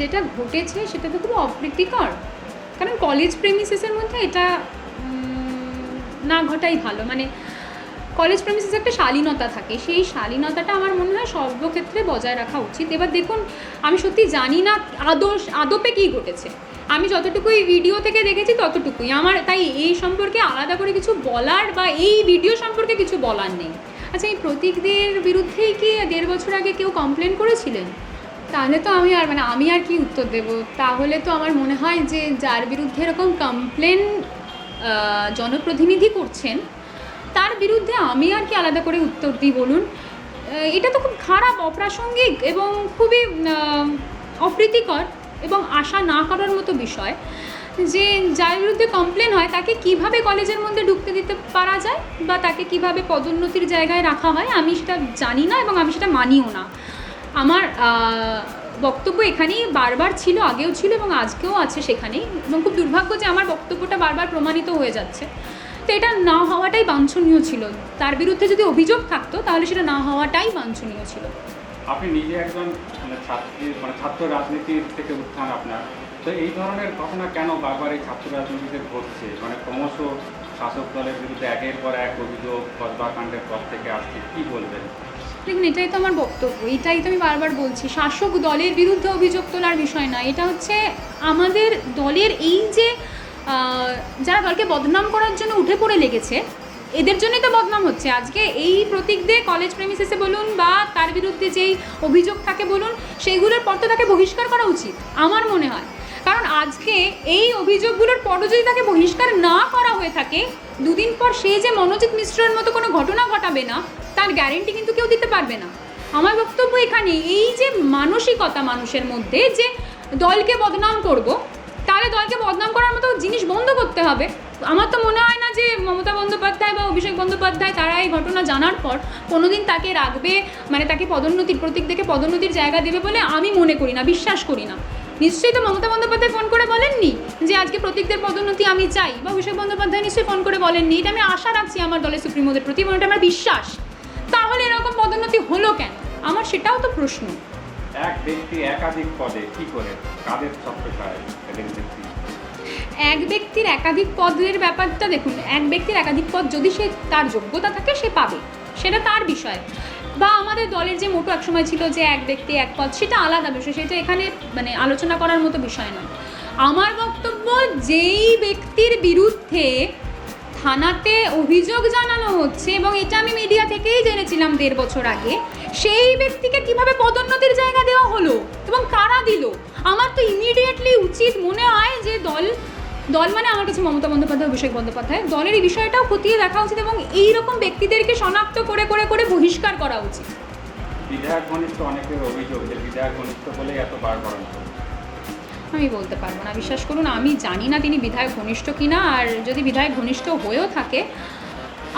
যেটা ঘটেছে সেটা তো খুব অপ্রীতিকর। কারণ কলেজ প্রেমিসেসের মধ্যে এটা না ঘটাই ভালো। মানে কলেজ প্রেমিসেস একটা শালীনতা থাকে। সেই শালীনতাটা আমার মনে হয় সর্বক্ষেত্রে বজায় রাখা উচিত। এবার দেখুন, আমি সত্যি জানি না আদর্শ, আদপে কী ঘটেছে। আমি যতটুকুই ভিডিও থেকে দেখেছি ততটুকুই। আমার তাই এই সম্পর্কে আলাদা করে কিছু বলার বা এই ভিডিও সম্পর্কে কিছু বলার নেই। আচ্ছা এই প্রতীকদের বিরুদ্ধেই কি দেড় বছর আগে কেউ কমপ্লেন করেছিলেন? তাহলে তো আমি আর মানে আমি আর কি উত্তর দেব? তাহলে তো আমার মনে হয় যে যার বিরুদ্ধে এরকম কমপ্লেন জনপ্রতিনিধি করছেন, তার বিরুদ্ধে আমি আর কি আলাদা করে উত্তর দিই বলুন। এটা তো খুব খারাপ, অপ্রাসঙ্গিক এবং খুবই অপ্রীতিকর এবং আশা না করার মতো বিষয়। যে যার বিরুদ্ধে কমপ্লেন হয়, তাকে কীভাবে কলেজের মধ্যে ঢুকতে দিতে পারা যায় বা তাকে কীভাবে পদোন্নতির জায়গায় রাখা হয়, আমি সেটা জানি না এবং আমি সেটা মানিও না। আমার বক্তব্য এখানেই বারবার ছিল, আগেও ছিল এবং আজকেও আছে সেখানেই এবং খুব দুর্ভাগ্য যে আমার বক্তব্যটা বারবার প্রমাণিত হয়ে যাচ্ছে। তো এটা না হওয়াটাই বাঞ্ছনীয় ছিল। তার বিরুদ্ধে যদি অভিযোগ থাকতো, তাহলে সেটা না হওয়াটাই বাঞ্ছনীয় ছিল। আপনি নিজে একজন মানে ছাত্রী মানে ছাত্র রাজনীতির থেকে উত্থান আপনার। তো এই ধরনের ঘটনা কেন বারবার এই ছাত্র রাজনীতিতে ঘটছে? মানে ক্রমশ শাসক দলের বিরুদ্ধে একের পর এক অভিযোগ কসবাকাণ্ডের পর থেকে আসছে। কি বলবেন? দেখুন এটাই তো আমার বক্তব্য, এটাই তো আমি বারবার বলছি। শাসক দলের বিরুদ্ধে অভিযোগ তোলার বিষয় না এটা হচ্ছে আমাদের দলের এই যে যারা দলকে বদনাম করার জন্য উঠে পড়ে লেগেছে, এদের জন্যই তো বদনাম হচ্ছে। আজকে এই প্রতীকদের কলেজ প্রেমিসেসে বলুন বা তার বিরুদ্ধে যেই অভিযোগ থাকে বলুন, সেইগুলোর পর তো তাকে বহিষ্কার করা উচিত, আমার মনে হয়। কারণ আজকে এই অভিযোগগুলোর পরও যদি তাকে বহিষ্কার না করা হয়ে থাকে, দুদিন পর সে যে মনোজিৎ মিশ্রের মতো কোনো ঘটনা ঘটাবে না তার গ্যারেন্টি কিন্তু কেউ দিতে পারবে না। আমার বক্তব্য এখানে এই যে মানসিকতা মানুষের মধ্যে যে দলকে বদনাম করব, তাহলে দলকে বদনাম করার মতো জিনিস বন্ধ করতে হবে। আমার তো মনে হয় না যে মমতা বন্দ্যোপাধ্যায় বা অভিষেক বন্দ্যোপাধ্যায় তারা এই ঘটনা জানার পর কোনোদিন তাকে রাখবে মানে তাকে পদোন্নতির প্রতীক দেখে পদোন্নতির জায়গা দেবে বলে আমি মনে করি না, বিশ্বাস করি না। নিশ্চয়ই তো মমতা বন্দ্যোপাধ্যায় ফোন করে বলেননি যে আজকে প্রতীকদের পদোন্নতি আমি চাই? বা অভিষেক বন্দ্যোপাধ্যায় নিশ্চয়ই ফোন করে বলেননি? এটা আমি আশা রাখছি আমার দলের সুপ্রিমোদের প্রতি এবং এটা আমার বিশ্বাস। পদোন্নতি হলো কেন? আমার সেটাও তো প্রশ্ন। এক ব্যক্তি একাধিক পদে কি করে কাদের ছত্রছায় এক ব্যক্তির একাধিক পদের ব্যাপারটা দেখুন এক ব্যক্তির একাধিক পদ যদি সে তার যোগ্যতা থাকে সে পাবে। সেটা তার বিষয়। বা আমাদের দলের যে মোটো একসময় ছিল যে এক ব্যক্তি এক পদ সেটা আলাদা বিষয় সেটা এখানে মানে আলোচনা করার মতো বিষয় নয়। আমার বক্তব্য যেই ব্যক্তির বিরুদ্ধে থানাতে অভিযোগ জানানো হচ্ছে এবং এটা আমি মিডিয়া থেকেই জেনেছিলাম দেড় বছর আগে, সেই ব্যক্তিকে কীভাবে পদোন্নতির জায়গা দেওয়া হলো এবং কারা দিল? আমার তো ইমিডিয়েটলি উচিত মনে হয় যে দল দল মানে আমার কাছে মমতা বন্দ্যোপাধ্যায়, অভিষেক বন্দ্যোপাধ্যায়, দলের এই বিষয়টাও খতিয়ে দেখা উচিত এবং এই রকম ব্যক্তিদেরকে শনাক্ত করে করে করে বহিষ্কার করা উচিত। বিধায়ক ঘনিষ্ঠ অনেকের অভিযোগ যে বিধায়ক ঘনিষ্ঠ বলেই এত বার আমি বলতে পারব না। বিশ্বাস করুন, আমি জানি না তিনি বিধায়ক ঘনিষ্ঠ কিনা, আর যদি বিধায়ক ঘনিষ্ঠ হয়েও থাকে,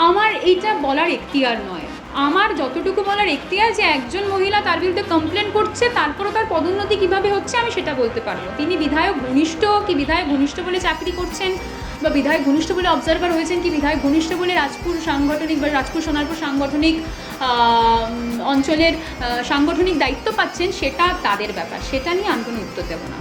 আমার এইটা বলার এখতিয়ার নয়। আমার যতটুকু বলার এখতিয়ার যে একজন মহিলা তার বিরুদ্ধে কমপ্লেন করছে, তারপরও তার পদোন্নতি কীভাবে হচ্ছে, আমি সেটা বলতে পারব। তিনি বিধায়ক ঘনিষ্ঠ কি বিধায়ক ঘনিষ্ঠ বলে চাকরি করছেন, বা বিধায়ক ঘনিষ্ঠ বলে অবজারভার হয়েছেন কি বিধায়ক ঘনিষ্ঠ বলে রাজপুর সাংগঠনিক বা রাজপুর সোনারপুর সাংগঠনিক অঞ্চলের সাংগঠনিক দায়িত্ব পাচ্ছেন, সেটা তাদের ব্যাপার। সেটা নিয়ে আমি কোনো উত্তর দেবো না।